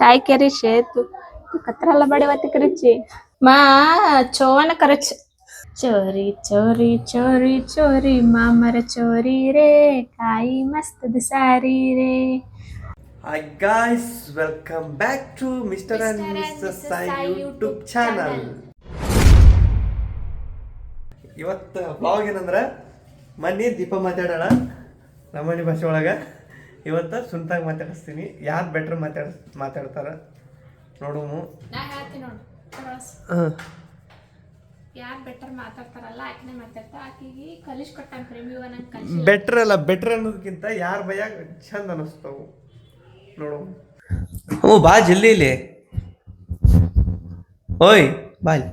ತಾಯಿ ಕೆರಿ ಶೇತು ಕತ್ರಲ್ಲ ಬಡಿ ಒತ್ತಿ ಕರಿಚಿ. ಮಾ ಚೋವನ ಕರಚ್. ಚೋರಿ ಚೋರಿ ಚೋರಿ ಚೋರಿ ಮಾಮರ ಚೋರಿ ರೇ ಕಾಯಿ ಮಸ್ತದ ಸಾರಿ ರೇ. Hi guys welcome back to mister and mister Sai YouTube channel ಇವತ್ತು ಬ್ಲಾಗ್ ಏನಂದ್ರೆ ಮನೆ ದೀಪ ಮಾತಾಡೋಣ. ನಮ್ಮನೆ ಭಾಷೆ ಒಳಗೆ. ಇವತ್ತು ಸುಂತಾಗಿ ಮಾತಾಡಿಸ್ತೀನಿ. ಯಾರು ಬೆಟ್ರ್ ಮಾತಾಡ್ ಮಾತಾಡ್ತಾರ? ನೋಡುಮು ನಾ ಹೇಳ್ತೀನಿ ನೋಡು. ಹಾಂ. ಯಾರು ಬೆಟರ್ ಮಾತಾಡ್ತಾರಲ್ಲ ಆಕಿನೇ ಮಾತಾಡ್ತಾ ಆಕಿಗೆ ಕಲಿಸ್ ಕೊಟ್ಟಾನ ಪ್ರೇಮಿ ನಂಗೆ ಕಲಿಸಿ ಬೆಟ್ರ್ ಅಲ್ಲ ಬೆಟ್ರ್ ಅನ್ನೋದಕ್ಕಿಂತ ಯಾರ ಭಯ ಚಂದ ಅನಿಸ್ತವು ನೋಡು ಹ್ಞೂ ಬಾ ಜಲ್ದಿ ಇಲ್ಲಿ. ಓಯ್ ಬಾ ಇಲ್ಲಿ.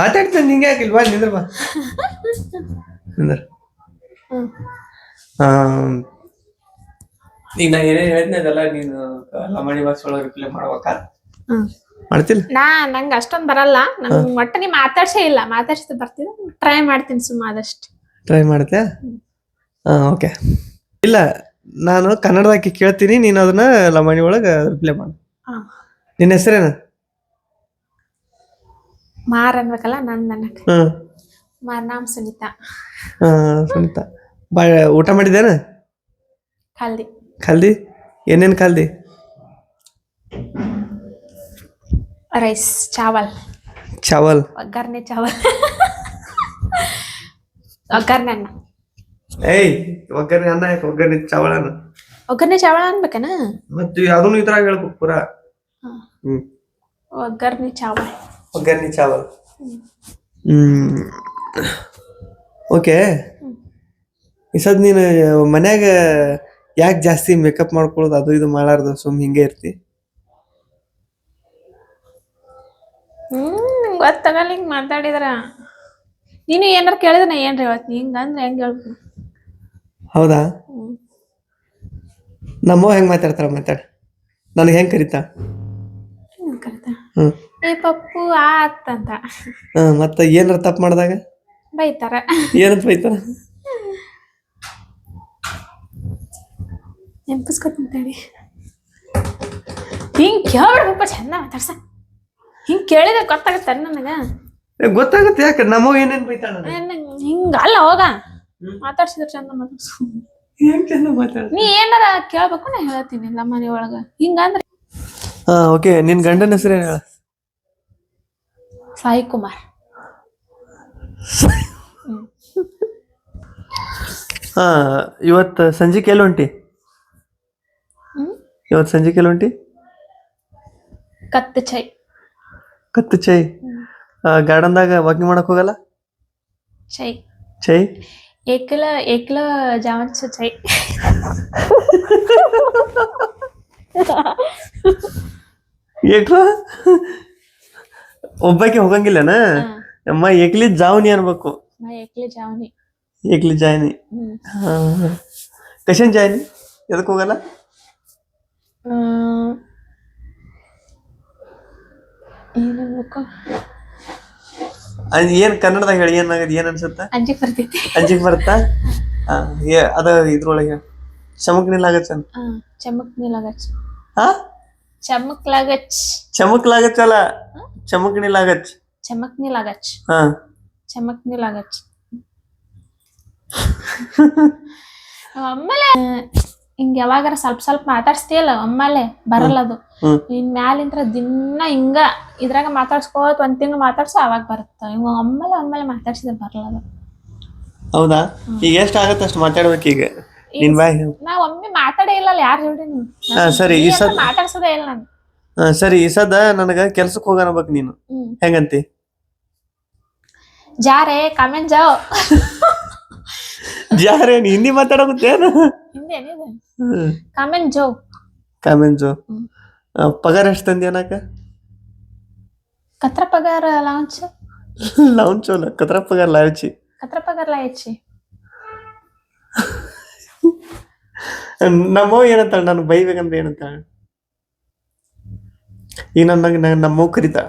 ಮಾತಾಡ್ತೇನೆ ನಿಂಗೆ ಹಾಕಿಲ್ವಾ ಬಾ ನಿಂದ್ರ ಬಾ. ನಿಂದ್ರ. ಈಗ ನಾ ಏನೇ ಹೇಳಿದ್ನೆ ಅದೆಲ್ಲ ನೀನು ಲಮಣಿ ಬಾಕ್ಸ್ ಒಳಗೆ ರಿಪ್ಲೈ ಮಾಡ್ಬೇಕಾ ಮಾಡ್ತಿಲ್ಲ ನಾ ನಂಗೆ ಅಷ್ಟೊಂದು ಬರಲ್ಲ. ನಂಗೆ ಒಟ್ಟು ನೀ ಮಾತಾಡ್ಸೇ ಇಲ್ಲ. ಮಾತಾಡ್ಸಿದ ಬರ್ತೀನಿ. ಟ್ರೈ ಮಾಡ್ತೀನಿ ಸುಮ್ಮ ಆದಷ್ಟು. ಟ್ರೈ ಮಾಡ್ತೆ ಹಾಂ ಓಕೆ ಇಲ್ಲ ನಾನು ಕನ್ನಡದಾಗಿ ಕೇಳ್ತೀನಿ. ನೀನು ಅದನ್ನ ಲಮಣಿ ಒಳಗೆ ರಿಪ್ಲೈ ಮಾಡು. ಹಾಂ. ನಿನ್ನ ಹೆಸರೇನು? ಮಾರ್ ಅನ್ಬೇಕಲ್ಲ ನನ್ನ ನನಗೆ. ಹಾಂ. ಮಾರ್ ನಾಮ್ ಸುನೀತಾ. ಹಾಂ ಸುನಿತ. ಬಾ ಊಟ ಮಾಡಿದ್ದೇನ ಖಾಲ್ದಿ. ಖಾಲ್ದಿ? ಏನೇನು ಖಾಲ್ದಿ? ರೈಸ್ ಚಾವಲ್. ಚಾವಲ್. ಒಗ್ಗರಣೆ ಚಾವಲ್. ಒಗ್ಗರಣೆ ಅನ್ನ. ಏಯ್ ಒಗ್ಗರಣೆ ಅನ್ನ ಯಾಕೆ? ಒಗ್ಗರಣೆ ಚಾವಳ ಅನ್ನ. ಒಗ್ಗರಣೆ ಚಾವಳ ಅನ್ಬೇಕನ? ಮತ್ತು ಅದನ್ನು ಇದ್ರಾಗ ಹೇಳ್ಬೇಕು ಪೂರಾ? ಹ್ಞೂ ಒಗ್ಗರ್ನೆ ಚಾವಲ್. ಒಗ್ಗರಣೆ ಚಾವಲ್. ಹ್ಮ್. ಓಕೆ. ಈ ಸದ್ ನೀನು ಮನ್ಯಾಗ ಯಾಕೆ ಜಾಸ್ತಿ ಮೇಕಪ್ ಮಾಡ್ಕೊಳ್ಳೋದು ಅದು ಇದು ಮಾಡಾರ್ದು ಸುಮ್ ಹಿಂಗೆ ಇರ್ತಿ? ಹ್ಮ್ ಗೊತ್ತಾಗಲ್ಲ ಹಿಂಗ್ ಮಾತಾಡಿದ್ರ. ನೀನು ಏನಾರ ಕೇಳಿದ್ರೆ ನಾ ಏನ್ರ ಹೇಳ್ತೀನಿ ಹಿಂಗ ಅಂದ್ರೆ ಹೆಂಗ್ ಹೇಳ್ಬೇಕು? ಹೌದಾ. ನಮ್ಮವ್ವ ಹೆಂಗೆ ಮಾತಾಡ್ತಾರ ಮಾತಾಡ? ನನಗೆ ಹೆಂಗೆ ಕರಿತಾ? ಕರೀತಾರ. ಹ್ಞೂ ಏ ಪಪ್ಪು ಆತ್ ಅಂತ. ಮತ್ತೆ ಮತ್ತು ಏನಾರ ತಪ್ಪು ಮಾಡಿದಾಗ? ಬೈತಾರ. ಏನಂತ ಬೈತಾರ? ನೆನ್ಪಿಸ್ಕೊತೀನಿ ಹಿಂಗ್ ಕೇಳ್ಬಿಡ್ಬೇಕು ಚಂದ ಮಾತಾಡ್ಸ. ಹಿಂಗ್ ಕೇಳಿದ್ರೆ ಗೊತ್ತಾಗತ್ತ ನನಗ. ಗೊತ್ತಾಗತ್ತೆ ಯಾಕೆ? ನಮಗ ಏನೇನ್ ಬೈತಾಳ ಹಿಂಗ ಅಲ್ಲ ಹೋಗ. ಮಾತಾಡ್ಸಿದ್ರ ಚಂದ ಮಾತಾಡ್ಸು. ಹೆಂಗೆ ಚಂದ ಮಾತಾಡ ನೀ ಏನಾರ ಕೇಳ್ಬೇಕು ನಾ ಹೇಳ್ತೀನಿ ಎಲ್ಲ ಮನೆ ಒಳಗ ಹಿಂಗಂದ್ರೆ ಹಾ ಓಕೆ ನಿನ್ ಗಂಡನ ಹೆಸರು ಏನು ಹೇಳ? ಸಾಯಿ ಕುಮಾರ್. ಹಾ ಇವತ್ತು ಸಂಜೆ ಹೊಂಟಿ ಇವತ್ತು ಸಂಜೆ ಕೆಲ ಹೊಂಟಿ ಕತ್ತು ಚೈ ಕತ್ತು ಚೈ ಗಾರ್ಡನ್ದಾಗ ವಾಕಿಂಗ್ ಮಾಡಕ್ ಹೋಗಲ್ಲ ಚೈ ಚೈ ಏಕಲ ಏಕಲ ಜಾವನ್ಸು ಚೈ ಏಕ್ಲ ಒಬ್ಬಾಕೆ ಹೋಗಂಗಿಲ್ಲನ ಅಮ್ಮ ಏಕ್ಲಿ ಜಾವನಿ ಅನ್ಬೇಕು ಏಕ್ಲಿ ಜಾವನಿ ಏಕ್ಲಿ ಜಾಯ್ನಿ ಕಶನ್ ಜಾಯ್ನಿ ಎದಕ್ಕೆ ಹೋಗಲ್ಲ ಏನಾಗ್ಬೇಕು? ಅದ್ ಏನ್ ಕನ್ನಡದಾಗ ಹೇಳಿ ಏನಾಗದ್ ಏನ್ ಅನ್ಸುತ್ತೆ? ಅಂಜಿಕ್ ಬರ್ತೈತಿ. ಅಂಜಿಗೆ ಬರ್ತಾ ಆ, ಅದ ಇದ್ರೊಳಗೆ ಚಮಕ್ ನಿಲ್ಲಾಗತ್ತೆ ಆ, ಚಮಕ್ ನೀಲಾಗಚ್ ಹಾ ಚಮಕ್ ಲಾಗಚ್ ಚಮಕ್ ಲಾಗತ್ತಲ್ಲ ಚಮಕ್ ನಿಲ್ಲಾಗತ್ತೆ ಚಮಕ್ ನೀಲಾಗಚ್ ಹಾ. ಚಮಕ್ ನೀಲಾಗಚ್ ಆಮೇಲೆ ಹಿಂಗ್ ಯಾವಾಗಾರ ಸ್ವಲ್ಪ ಸ್ವಲ್ಪ ಮಾತಾಡ್ಸ್ತೀಯಲ್ಲ ಒಮ್ಮೆಲೆ ಬರಲ್ಲ ಅದು. ಇನ್ ಮ್ಯಾಲಿಂತ್ರ ದಿನ ಹಿಂಗ ಇದ್ರಾಗ ಮಾತಾಡ್ಸ್ಕೋತ ಒಂದ್ ತಿಂಗಳು ಮಾತಾಡ್ಸು ಅವಾಗ ಬರುತ್ತ? ಹಿಂಗ ಒಮ್ಮೆಲೆ ಒಮ್ಮೆಲೆ ಮಾತಾಡ್ಸಿದ್ರೆ ಬರಲ್ಲ ಅದು. ಹೌದಾ? ಈಗ ಎಷ್ಟ್ ಆಗತ್ತೆ ಅಷ್ಟು ಮಾತಾಡ್ಬೇಕು ಈಗ? ನಿನ್ ಬಾಯ್? ನಾ ಒಮ್ಮೆ ಮಾತಾಡೇ ಇಲ್ಲ ಯಾರ ಜೋಡಿ ಹಾ ಸರಿ ಈ ಸದ ಮಾತಾಡ್ಸೋದೇ ಇಲ್ಲ ನಾನು. ಹಾ, ಸರಿ ಈ ಸದ ನನಗ ಕೆಲ್ಸಕ್ಕೆ ಹೋಗ ಬೇಕು ನೀನು. ಹೆಂಗಂತಿ? ಜಾರೆ ಕಾಮೆಂಟ್ ಜಾವ್ ಜಾರೇ ಹಿಂದಿ ಮಾತಾಡೋಗುತ್ತೇನು ಹಿಂದಿ ಏನಿದೆ ಕಾಮೆಂಟ್ ಜೋ ಕಾಮೆಂಟ್ ಜೋ ಪಗಾರ ಎಷ್ಟು ತಂದಿ ಅನ್ನಕ ಕತ್ರ ಪಗಾರ ಲಾಂಚ್ ಲಾಂಚ್ ಅಲ್ಲ ಕತ್ರ ಪಗಾರ ಲಾಯಚಿ ಕತ್ರ ಪಗಾರ ಲಾಯಚಿ ನಮ್ಮವ್ ಏನಂತಾಳ? ನಾನು ಬೈಬೇಕಂದ್ರೆ ಏನಂತಾಳ? ಈಗ ನನ್ನ ನಮ್ಮವ್ ಕರಿತಾ.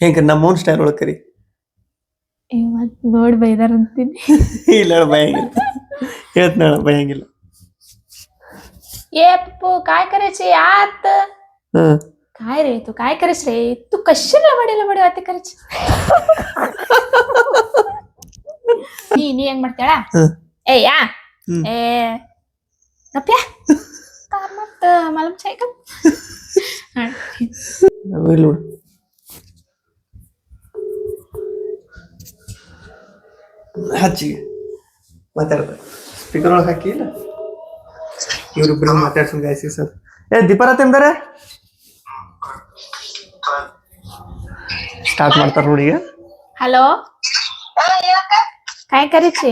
ಹೆಂಗ ನಮ್ಮವ್ನ ಸ್ಟೈಲ್ ಒಳಗೆ ಕರಿ. ನೋಡಿ ಬೈದಾರ ಅಂತೀನಿ. ಇಲ್ಲ ಭಯ ಭಯಂಗಿಲ್ಲ ಭಯ ಹೇಳ ಭಯಂಗಿಲ್ಲ ये पप्पू काय करायचे आत हं काय रे तू काय करायच रे तू कशी लबडी लबडी वाते करायची ನೀ ನೀ ಹೆಂಗ್ ಮಾಡ್ತಾಳ ಹ್ಮ್. ಏ ಯಾ ಹ್ಮ್. ಏ ಗಪ್ಯ ಮತ್ತ ಮಲಂ ಚಾಯ್ಕ ಇಲ್ಲಿ ನೋಡು ಹಚ್ಚಿ ಮಾತಾಡ್ದ ಸ್ಪೀಕರ್ ಒಳಗೆ ಹಾಕಿ ಇಲ್ಲ ಇವರಿಬ್ರು ಮಾತಾಡ್ಸೋಣ ಗಾಯ್ಸ್ ಈ ಸರ್ ಏ ದೀಪರಾತ್ ಎಂದರೆ ಸ್ಟಾರ್ಟ್ ಮಾಡ್ತಾರೆ ನೋಡಿ ಈಗ हेलो काय? करे छे?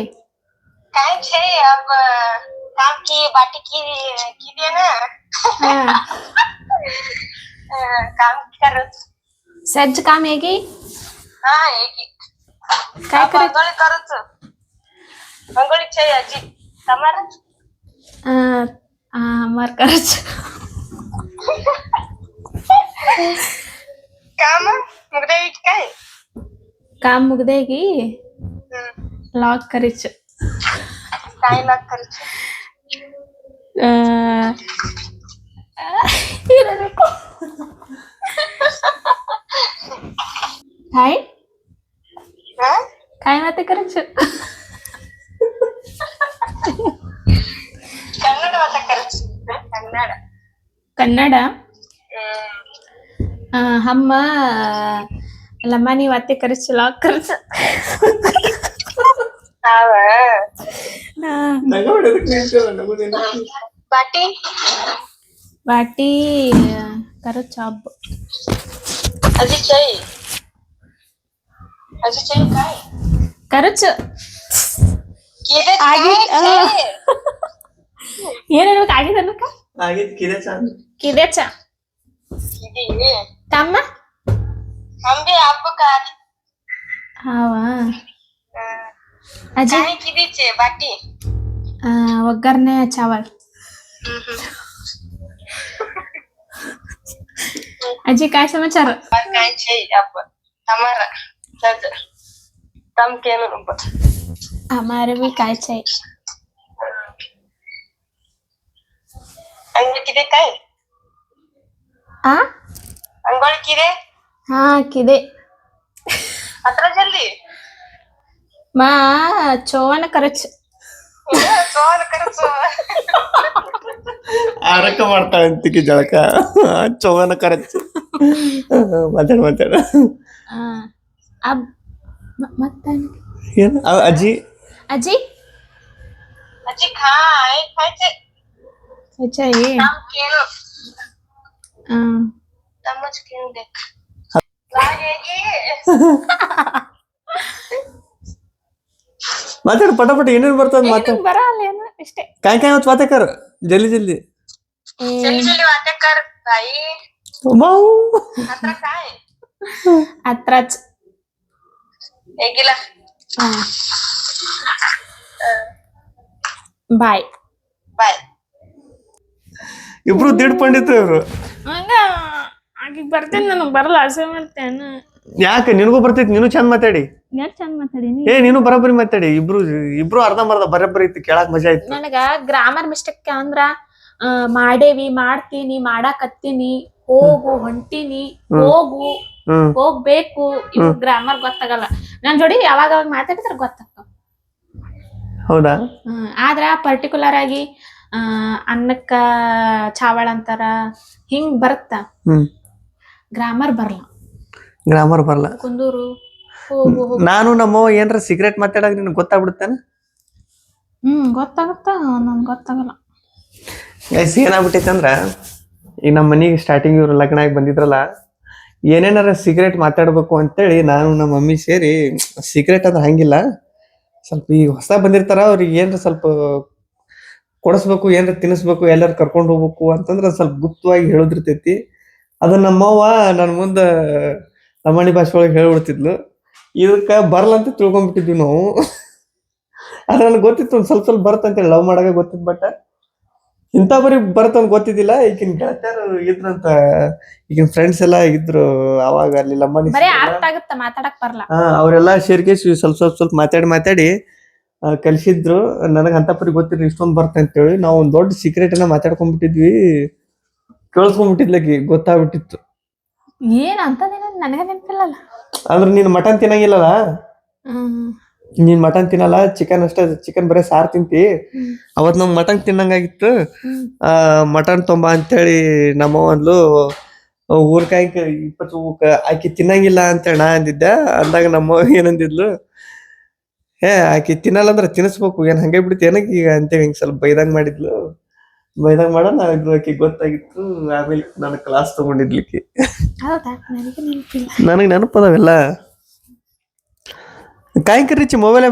काय छे अब काम की बाटी की की दे ना? हाँ।, हाँ काम कर। सज काम है की? हाँ है की। काय करे मंगोली करो तो। मंगोली छे अजी तमारा हाँ, मार्करच काम मुगदे काय काम मुगदे की लॉक करीच काय लॉक करीच काय काय माते करायचं ಕನ್ನಡವಲ್ಲ ಕಲಿಸಿದ್ರು ಕನ್ನಡ ಕನ್ನಡ ಅಮ್ಮ ಅಲ್ಲಮ್ಮ ನೀವ್ ಅತ್ತೆ ಕರೆಸಿಲ್ಲ ಕರೆಸ ಬಾಟಿ ಬಾಟಿ ಕರ ಚಾಬ್ అది చెయ్యి అది చెయ్యి కాయ్ కరచు ఆగి ಏನೇನು ಆಗಿದೆ ಅನ್ನಕ್ಕ ಆಗಿದೆ ಕಿದೆ ಚಾ ಕಿದೆ ಚಾ ತಮ್ಮ ನಮ್ಗೆ ಹಬ್ಬಕ್ಕ ಹಾವಾ ಅಜ್ಜಿ ಕಿದೆ ಚೇ ಬಾಟಿ ಒಗ್ಗರಣೆ ಚಾವಲ್ ಅಜ್ಜಿ ಕಾಯಿ ಸಮಾಚಾರ ಕಾಯಿ ಚೈ ಅಪ್ಪ ತಮರ ತಮ್ಕೇನು ಅಮ್ಮ ಅರಬಿ ಕಾಯಿ ಚೈ ಅಂಗ್ಬಿಟ್ಟಿದೆ ಕಾಯಿ ಆ ಅಂಗೋಳಕಿದೆ ಹಾ ಕಿದೆ ಅತ್ರ ಜಲ್ದಿ ಮಾ ಚೋನ ಕರಚ್ ಚೋವನ ಕರಸು ಅರಕ ಮಾಡ್ತಾಳೆ ಅಂತಿಕೆ ಜಳಕ ಚೋವನ ಕರಚ್ ಮಾತಾಡ ಮಾತಾಡ ಅಬ್ ಮತ್ತ ಏನು ಅಜ್ಜಿ ಅಜ್ಜಿ ಅಜ್ಜಿ ಖಾಯ್ ಖಾಯ್ತೆ ಹೆಚ್ಚಾಗಿ ನಮ್ಮ ಸ್ಕಿನ್ ಡೆಕ್ ಮಾತಾಡು ಪಟ ಪಟ ಏನೇನು ಬರ್ತದ ಮಾತಾಡ. ಬರಲ್ಲ ಏನು? ಇಷ್ಟೇ. ಕಾಯಿ ಕಾಯ್ ಮತ್ತೆ ಮಾತಾಕರ್ ಜಲ್ದಿ ಜಲ್ದಿ. ಅತ್ರಚ್ ಹೇಗಿಲ್ಲ? ಬಾಯ್. ಬಾಯ್. ಇಬ್ರು ದಿಡ್ ಪಂಡಿತ ಇವ್ರು. ಹಂಗ ಆಕಿಗ್ ಬರ್ತೇನೆ ನನಗ್ ಬರಲ್ಲ ಅಸೆ ಮಾಡ್ತೇನೆ. ಯಾಕೆ ನಿನಗೂ ಬರ್ತೈತಿ ನೀನು ಚಂದ ಮಾತಾಡಿ. ಎಷ್ಟು ಚಂದ ಮಾತಾಡೀನಿ ಏ ನೀನು ಬರೋಬ್ಬರಿ ಮಾತಾಡಿ ಇಬ್ರು ಇಬ್ರು ಅರ್ಧಂಬರ್ಧ ಬರೋಬ್ಬರಿ ಇತ್ತು ಕೇಳಕ್ ಮಜಾ ಇತ್ತು. ನನಗ ಗ್ರಾಮರ್ ಮಿಸ್ಟೇಕ್ ಅಂದ್ರ ಆ, ಮಾಡೇವಿ ಮಾಡ್ತೀನಿ ಮಾಡಾಕತ್ತೀನಿ ಹೋಗು ಹೊಂಟಿನಿ ಹೋಗು ಹ್ಮ್. ಹೋಗ್ಬೇಕು ಇವು ಗ್ರಾಮರ್ ಗೊತ್ತಾಗಲ್ಲ. ನನ್ ಜೋಡಿ ಯಾವಾಗ ಅವಾಗ ಮಾತಾಡಿದ್ರೆ ಗೊತ್ತಾಗ್ತಾವ. ಹೌದಾ? ಹ್ಮ್ ಆದ್ರ ಪರ್ಟಿಕ್ಯುಲರ್ ಆಗಿ ಅನ್ನಕ್ಕ ಚಾವಳ ಅಂತಾರ ಹಿಂಗ್ ಬರುತ್ತ. ಹ್ಮ್. ಗ್ರಾಮರ್ ಬರಲ್ಲ. ಗ್ರಾಮರ್ ಬರಲ್ಲ. ಕುಂದೂರು ಹೋಗು ಹೋಗು. ನಾನು ನಮ್ಮವ್ವ ಏನ್ರ ಸಿಗರೇಟ್ ಮಾತಾಡಕ್ ನಿನ್ಗೆ ಗೊತ್ತಾಗ್ಬಿಡುತ್ತೆ ಹ್ಮ್ ಗೊತ್ತಾಗುತ್ತ? ನನ್ಗೆ ಗೊತ್ತಾಗಲ್ಲ. ಗೈಸ್ ಏನಾಗ್ಬಿಟ್ಟೈತೆ ಅಂದ್ರ ಈ ನಮ್ಮ ಮನೆಗೆ ಸ್ಟಾರ್ಟಿಂಗ್ ಇವ್ರು ಲಗ್ನ ಆಗಿ ಬಂದಿದ್ರಲ್ಲ ಏನೇನಾರ ಸಿಗರೇಟ್ ಮಾತಾಡ್ಬೇಕು ಅಂತೇಳಿ ನಾನು ನಮ್ಮ ಮಮ್ಮಿ ಸೇರಿ ಸಿಗರೇಟ್ ಅಂದ್ರೆ ಹಂಗಿಲ್ಲ. ಸ್ವಲ್ಪ ಈಗ ಹೊಸ ಬಂದಿರ್ತಾರ ಅವ್ರಿಗೆ ಏನ್ರ ಸ್ವಲ್ಪ ಕೊಡಿಸ್ಬೇಕು ಏನ್ರ ತಿನ್ನಿಸ್ಬೇಕು ಎಲ್ಲಾರು ಕರ್ಕೊಂಡು ಹೋಗ್ಬೇಕು ಅಂತಂದ್ರೆ ಸ್ವಲ್ಪ ಗುಪ್ತವಾಗಿ ಹೇಳೋದಿರ್ತೈತಿ. ಅದನ್ನ ನಮ್ಮವ್ವ ನನ್ನ ಮುಂದೆ ಲಮಾಣಿ ಭಾಷೆ ಒಳಗೆ ಹೇಳ್ಬಿಡ್ತಿದ್ಲು. ಇದಕ್ಕೆ ಬರಲ್ಲ ಅಂತ ತಿಳ್ಕೊಂಡ್ಬಿಟ್ಟಿದ್ವಿ ನಾವು. ಅದು ನನಗೆ ಗೊತ್ತಿತ್ತು ಒಂದು ಸ್ವಲ್ಪ ಸ್ವಲ್ಪ ಬರುತ್ತಂತೇಳಿ ಲವ್ ಮಾಡಾಗ ಗೊತ್ತಿತ್ತು ಬಟ್ ಇಂಥ ಬರೀ ಬರ್ತಂತ ಗೊತ್ತಿದ್ದಿಲ್ಲ. ಈಗಿನ ಗೆಳತಿಯರು ಇದ್ರಂತ ಈಗಿನ ಫ್ರೆಂಡ್ಸ್ ಎಲ್ಲ ಇದ್ರು ಅವಾಗ ಅಲ್ಲಿ ಲಂಬಾಣಿ ಬರೇ ಅರ್ಥ ಆಗತ್ತ ಮಾತಾಡಕ್ ಬರಲ್ಲ ಹಾ ಅವರೆಲ್ಲ ಸೇರ್ಕೇಸಿ ಸ್ವಲ್ಪ ಸ್ವಲ್ಪ ಸ್ವಲ್ಪ ಮಾತಾಡಿ ಮಾತಾಡಿ ಕಲಿಸಿದ್ರು. ನನಗೆ ಅಂತ ಪರಿ ಗೊತ್ತಿರ ಇಷ್ಟೊಂದು ಬರ್ತ ಅಂತೇಳಿ. ನಾವು ಒಂದು ದೊಡ್ಡ ಸೀಕ್ರೆಟ್ ಅನ್ನ ಮಾತಾಡ್ಕೊಂಡ್ಬಿಟ್ಟಿದ್ವಿ ಕೇಳಿಸ್ಕೊಂಡ್ಬಿಟ್ಟಿದ್ಲಕಿ ಗೊತ್ತಾಗ್ಬಿಟ್ಟಿತ್ತು. ಏನ್ ನನಗ ನೆನಪಿಲ್ಲಲ್ಲ. ಅಂದ್ರೆ ನೀನು ಮಟನ್ ತಿನ್ನಂಗಿಲ್ಲಲ್ಲ? ನೀನ್ ಮಟನ್ ತಿನ್ನಲ್ಲ ಚಿಕನ್ ಅಷ್ಟೇ ಚಿಕನ್ ಬರೀ ಸಾರು ತಿಂತಿ. ಅವತ್ ನಮ್ಗೆ ಮಟನ್ ತಿನ್ನಂಗಾಗಿತ್ತು. ಆ ಮಟನ್ ತೊಂಬ ಅಂತೇಳಿ ನಮ್ಮ ಅಂದ್ಲು ಊರ್ಕಾಯಿ ಇಪ್ಪತ್ತು ಆಕಿ ತಿನ್ನಂಗಿಲ್ಲ ಅಂತೇಳಿ ನಾ ಅಂದಿದ್ದೆ. ಅಂದಾಗ ನಮ್ಮ ಏನಂದಿದ್ಲು ಏ ಆಕಿ ತಿನ್ನಲ್ಲ ಅಂದ್ರೆ ತಿನ್ನಿಸ್ಬೇಕು ಏನ್ ಹಂಗೆ ಬಿಡ್ತಿ? ಏನಕ್ಕೆ ಈಗ ಅಂತೇಳಿ ಹಿಂಗ್ ಸ್ವಲ್ಪ ಬೈದಂಗ್ ಮಾಡಿದ್ಲು. ಬೈದಂಗ್ ಮಾಡ ಇದು ಆಕಿ ಗೊತ್ತಾಗಿತ್ತು. ಆಮೇಲೆ ನಾನು ಕ್ಲಾಸ್ ತಗೊಂಡಿದ್ಲಿಕ್ಕೆ ಹೌದಾ? ನನಗೆ ನೆನಪಿಲ್ಲ. ನನಗೆ ನೆನಪದವೆಲ್ಲ. ಕಾಯಿ ಕರಿಚಿ ಮೊಬೈಲ್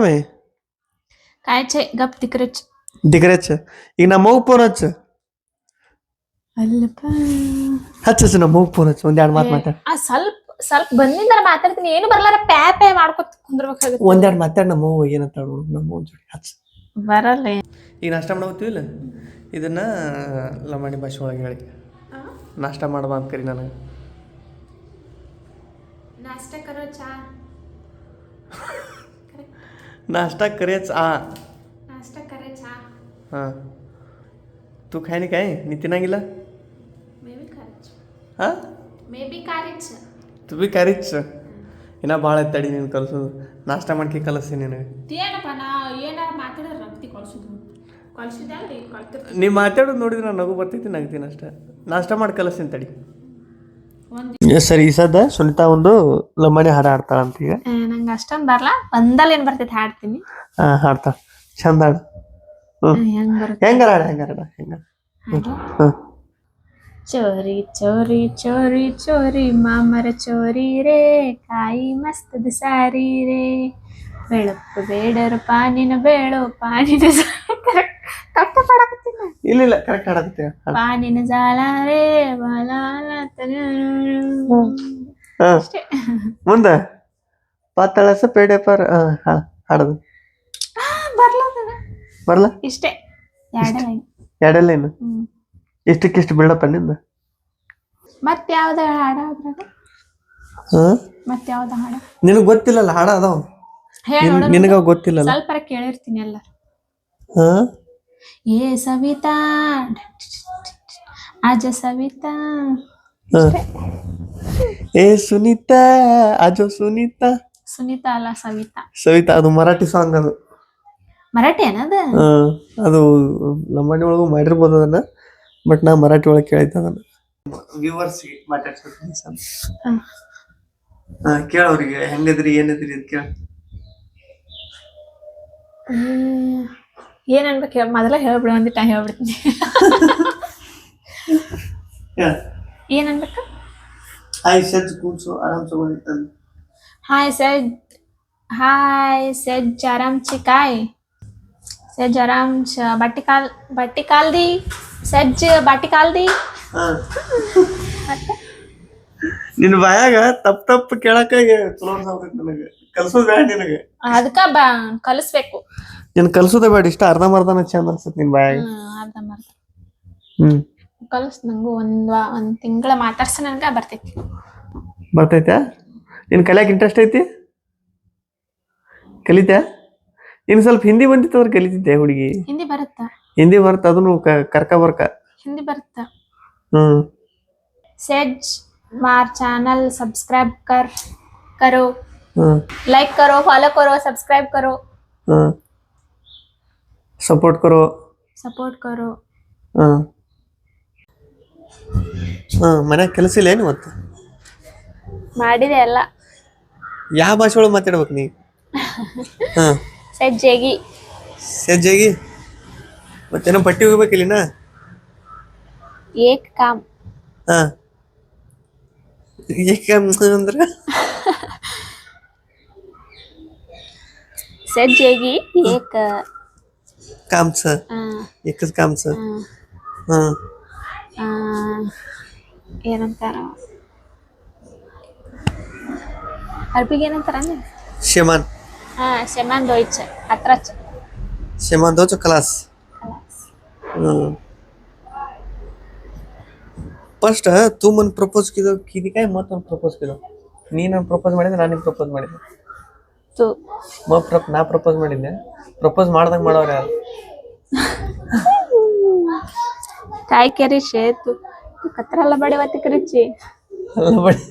काय ಗಪ್ ತಿಕ್ರಚ್ ದಿಗ್ರಚ್ ಈಗ ನಮ್ಮ ಮಗು ಫೋನ್ ಹಚ್ಚ. ಅಲ್ಲಪ್ಪ. ಹಚ್ಚ ಹಚ್ಚ ನಮ್ಮ ಮಗು ಫೋನ್ ಹಚ್ಚ. ಒಂದ್ ಎರಡು ಮಾತು ಮಾತಾಡ. ಆ ಸ್ವಲ್ಪ ಸ್ವಲ್ಪ ಬಂದಿಂದರ ಮಾತಾಡ್ತೀನಿ ಏನು ಬರ್ಲಾರ ಪ್ಯಾ ಪ್ಯಾ ಮಾಡ್ಕೊತ ಕುಂದ್ರಬೇಕಾಗುತ್ತೆ ಒಂದೆರಡು ಮಾತಾಡ್ ನಮ್ಮ ಅವ್ವ ಏನಂತ ನಮ್ಮ ಅವ್ವ ಜೋಡಿ ಹಚ್ಚ ಬರಲ್ಲ ಈಗ ನಾಷ್ಟ ಮಾಡಬೋತಿವಿಲ್ಲ ಇದನ್ನ ಲಮಾಣಿ ಭಾಷೆ ಒಳಗೆ ಹೇಳಿ ನಾಷ್ಟ ಮಾಡಬಾ ಅಂತ ಕರಿ ನನಗೆ ನಾಷ್ಟ ಕರೋ ಚಾ नाश्ता करेच आ ನಾಷ್ಟ ಕರೆ ಚಾ हां तू खाय नाही काय मी तिनागिला ಮೇ ಬಿ ಕರೆಚ್ हां ಮೇ ಬಿ ಕಾರಿಚ್ तू ಬಿ ಕರಿಚ್. ಇನ್ನ ಭಾಳ ತಡಿ ನೀನು ಕಲ್ಸು ನಾಷ್ಟ ಮಾಡ್ಕೆ ಕಲಿಸಿ ನಿನಗೆ. ಏನಪ್ಪ ನಾ ಏನಾರ ಮಾತಾಡಿದ್ರೆ ರಕ್ತಿ ಕಳ್ಸುದು ಕಳ್ತಿರ್ತೀನಿ ನೀ ಮಾತಾಡೋದು ನೋಡಿದ್ರೆ ನಾನು ನಗು ಬರ್ತೈತಿ ನಗ್ತೀನಿ ಅಷ್ಟೇ. ನಾಷ್ಟ ಮಾಡಿ ಕಲಿಸ್ತೀನಿ ತಡಿ. ಸರಿ ಈ ಸದ್ದ ಸುನಿತಾ ಒಂದು ಲಂಬಾಣಿ ಹಾಡು ಅಂತ ಈಗ ನಂಗೆ ಅಷ್ಟೊಂದು ಬರಲ್ಲ ಒಂದಲ್ಲಿ ಏನು ಬರ್ತೈತೆ ಹಾಡ್ತೀನಿ. ಹಾಂ ಹಾಡ್ತಾಳ. ಚಂದ ಹಾಡು. ಹ್ಞೂ ಹೆಂಗಾರ ಹಾಡು ಹೆಂಗಾರ ಹಾಡು ಹೆಂಗಾರ? ಹಾಂ ಚೋರಿ ಚೋರಿ ಚೋರಿ ಚೋರಿ ಮಾಮರ ಚೋರಿ ರೇ ಕಾಯಿ ಮಸ್ತದ ಸಾರಿ ರೇ. ಬೆಳಕು ಬೇಡರು ಪಾನಿನ ಬೇಳು ಪಾನಿನ ತಪ್ಪ ಪಡಕತ್ತೀನಿ ಇಲ್ಲ ಇಲ್ಲ ಕರೆಕ್ಟ್ ಪಾನಿನ ಜಾಲ ರೇ ಬಾಲ ಮುಂದೆ? ಪಾತಾಳಸ ಪೇಡೆ ಪರ್ ಹಾಡದು. ಬರ್ಲ ಬರಲ್ಲ ಇಷ್ಟೇ. ಎರಡೆಲ್ಲ ಏನು ಹ್ಮ್ ಇಷ್ಟಕ್ಕಿಷ್ಟು ಬಿಲ್ಡಪ್ಪ ನಿಂದ ಮತ್ತೆ ಯಾವ್ದ ಹಾಡ ಅದ್ರಾಗ? ಹಾಂ? ಮತ್ ಯಾವ್ದ ಹಾಡ? ನಿನಗೆ ಗೊತ್ತಿಲ್ಲಲ್ಲ ಹಾಡ ಅದಾವ? ಹೇಳಿ ನಿನಗ ಗೊತ್ತಿಲ್ಲ ಸ್ವಲ್ಪ ಕೇಳಿರ್ತೀನಿ ಎಲ್ಲ. ಹಾಂ? ಏ ಸವಿತಾ ಅಜ ಸವಿತಾ. ಏ ಸುನೀತಾ ಅಜೋ ಸುನೀತಾ. ಸುನೀತಾ ಅಲ್ಲ ಸವಿತಾ. ಸವಿತಾ ಅದು ಮರಾಠಿ ಸಾಂಗ್ ಅದು. ಮರಾಠಿ ಏನದ ಅದು ನಮ್ಮನೆ ಒಳಗೂ ಮಾಡಿರ್ಬೋದು ಅದನ್ನ. ಬಟ್ ನಾ ಮರಾಠಿ ಒಳಗೆ ಕೇಳಿದ್ದೆ ಅದನ್ನ. ವ್ಯೂವರ್ಸ್ ಕೇಳ ಅವ್ರಿಗೆ ಹೆಂಗದ್ರಿ ಏನದ್ರಿ ಅಂತ ಕೇಳ. ಏನ್ ಅನ್ಬೇಕು ಹೇಳ. ಮೊದಲ ಹೇಳ್ಬಿಡು ಒಂದಿಟ್ಟ ಹೇಳ್ಬಿಡ್ತೀನಿ. ಏನ್ ಅನ್ಬೇಕು? ಹಾಯ್ ಸಜ್ ಕೂರ್ಸು ಆರಾಮ್ ತಗೊಂಡಿತ್ತಂದು ಹಾಯ್ ಸಜ್ ಹಾಯ್ ಸಜ್ ಆರಾಮ್ ಚಿಕಾಯ್ ಸಜ್ ಆರಾಮ್ ಚ ಬಟ್ಟಿ ಕಾಲ್ ಬಟ್ಟಿ ಕಾಲ್ದಿ. ಸೆಜ್ ಬಾಟಿ ಕಾಲ್ದಿ? ನಿನ್ ನಿನ್ನ ಬಾಯಾಗ ತಪ್ಪ ತಪ್ಪ ಕೇಳಕ ಚಲೋ ಅನ್ಸಾಕತ್ತೈತಿ ನನಗೆ. ಕಲ್ಸೋದ್ ಬೇಡ ನಿನಗೆ. ಅದಕ್ಕ ಬಾ ಕಲಿಸ್ಬೇಕು. ನಿನ್ ಕಲ್ಸೋದೇ ಬೇಡ ಇಷ್ಟ ಅರ್ಧಂಬರ್ಧನ ಚಂದ ಅನ್ಸತ್ ನಿನ್ ಬಾಯಾಗ. ಅರ್ಧ ಮರ್ಧ. ಹ್ಮ್. ಕಲಿಸ್ ನಂಗೂ ಒಂದ್ ವಾ- ಒಂದ್ ತಿಂಗಳ ಮಾತಾಡ್ಸ ನನ್ಗ ಬರ್ತೈತಿ. ಬರ್ತೈತಾ ನಿನ್ ಕಲಿಯಾಕ ಇಂಟ್ರೆಸ್ಟ್ ಐತಿ? ಕಲಿತ್ಯಾ? ನಿನ್ ಸ್ವಲ್ಪ ಹಿಂದಿ ಬಂದಿತ್ತಂದ್ರೆ ಕಲಿತಿದ್ದೆ ಹುಡುಗಿ? ಹಿಂದಿ ಬರುತ್ತಾ? ಹಿಂದಿ ಬರ್ತ ಅದನ್ನು ಕ- ಕರ್ಕ ಬರ್ಕ ಹಿಂದಿ ಬರುತ್ತಾ ಹ್ಮ್ सेज मार चैनल सब्सक्राइब कर करो ಹ್ಮ್ लाइक करो फॉलो करो सब्सक्राइब करो ಹ್ಮ್ ಸಪೋರ್ಟ್ ಕರೋ सपोर्ट करो ಹ್ಮ್ ಹ್ಮ್ ಮನ್ಯಾಗ ಕೆಲಸ ಇಲ್ಲ ಏನು ಇವತ್ತು ಮಾಡಿದೆ ಎಲ್ಲ ಯಾವ ಭಾಷೆ ಒಳಗೆ ಮಾತಾಡ್ಬೇಕು ನೀ ಹಾಂ ಸಜ್ಜೆಗಿ ಸಜ್ಜಾಗಿ ಮತ್ತೇನೋ ಪಟ್ಟಿ ಹೋಗ್ಬೇಕಿಲ್ಲಿನ ಏಕ್ ಕಾಮ್. ಏಕ್ ಕಾಮ್ ಅಂದ್ರ? ಸಜ್ಜೆಗಿ ಏಕ್. ಕಾಮ್ಸ ಏಕದ ಕಾಮ್ಸ ಹಾಂ. ಆ, ಏನಂತಾರ? ಅರ್ಬಿಗೆ ಏನಂತಾರ ಶಮಾನ್. ಹಾ ಶಮಾನ್ ದೋಯ್ಚ ಅತ್ರಚ್ ಶಮಾನ್ ದೋಚು ಕ್ಲಾಸ್. ಫಸ್ಟ್ ತೂ ಮನ್ ಪ್ರಪೋಸ್ ಕಿದೋ ಕಿದಿಕಾಯಿ ಮತ್ ಅವ್ನು ಪ್ರಪೋಸ್ ಕಿದೋ. ನೀ ನಾನು ಪ್ರಪೋಸ್ ಮಾಡಿದ್ರೆ ನಾನು ನಿಂಗೆ ಪ್ರಪೋಸ್ ಮಾಡಿದ್ದೆ ತೂ. ಮ ಪ್ರಪ್ ನಾ ಪ್ರಪೋಸ್ ಮಾಡಿದ್ದೆ ಪ್ರಪೋಸ್ ಮಾಡ್ದಂಗೆ ಮಾಡೋರು ಯಾರು? ಕಾಯ್ ಕೆರಿ ಶೇತು. ಕತ್ರ ಅಲ್ಲ ಬಡಿ ವತ್ತಿ ಕರಿಚಿ. ಅಲ್ಲ ಬಡಿ.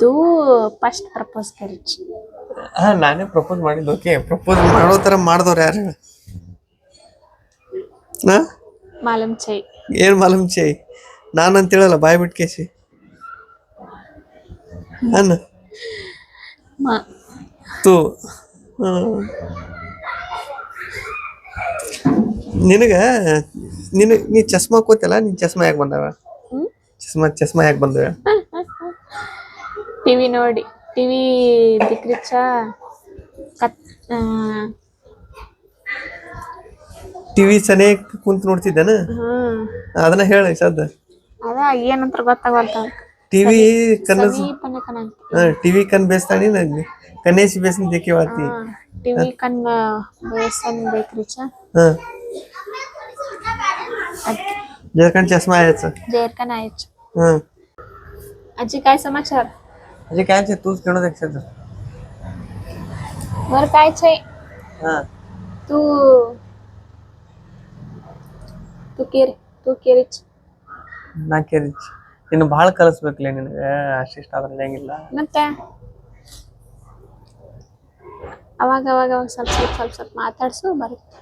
ತೂ ಫಸ್ಟ್ ಪ್ರಪೋಸ್ ಕರಿಚಿ. ನಾನೇ ಪ್ರಪೋಸ್ ಮಾಡಿದ್ದು ಓಕೆ ಪ್ರಪೋಸ್ ಮಾಡೋ. ತರ ಮಾಡಿದವ್ರು ಯಾರು? ಹಾ? ಮಾಲಮ್ ಚೈ. ಏನ್ ಮಾಲಮ್ ಚೈ? ಅಂತ ಹೇಳಲ್ಲ ಬಾಯ್ ಬಿಟ್ಟು ಕೇಸಿ. ಅನ್ನ? ಮಾ. ತು. ನಿನಗೆ ನಿನಗ ನಿನ ನೀ ಚಸ್ಮಾ ಕೂತಲ್ಲ ನಿನ್ ಚಸ್ಮಾ ಯಾಕೆ ಬಂದವ? ಚಸ್ಮಾ ಚಸ್ಮಾ ಯಾಕೆ ಬಂದವ? ಟಿವಿ ನೋಡಿ. टीव्ही दिकरीच्या कत ಟಿವಿ ಸನೇ ಕುಂತ್ ನೋಡ್ತಿದ್ದೇನ ಹ್ಮ್ ಅದನ್ನ ಹೇಳ ಸದ್ದ ಅದ ಏನಂತ ಗೊತ್ತಾಗಲ್ತ ಟಿವಿ ಕನ್ನ ಸಮೀಪನೆ ಕನಂತ ಟಿವಿ ಕನ್ ಬೇಸ್ತಾನಿ ಕನೇಸಿ ಬೇಸಿನ ದೇಕಿವಾತಿ टीव्ही कन बेसन बेकरीच्या हा जरकण चष्मा यायचं जेर का नाहीच हा आजी હજી કાંઈ છે તું જ ઘણો દેખશે ಹಾ. મારે કાંઈ છે तू તું ಕೇರಿ તું ಕೇರಿ ನಾ ಕೇರಿ ಇನ್ನು ಭಾಳ ಕಲಿಸ್ಬೇಕಲೇ ನಿನಗೆ ಅಷ್ಟಿಷ್ಟ ಅದ್ರಲ್ಲಿ ಮತ್ತೆ? ಅವಾಗ ಅವಾಗ ಅವಾಗ ಸ್ವಲ್ಪ ಸ್ವಲ್ಪ ಸ್ವಲ್ಪ ಸ್ವಲ್ಪ ಮಾತಾಡ್ಸು ಬರುತ್ತೆ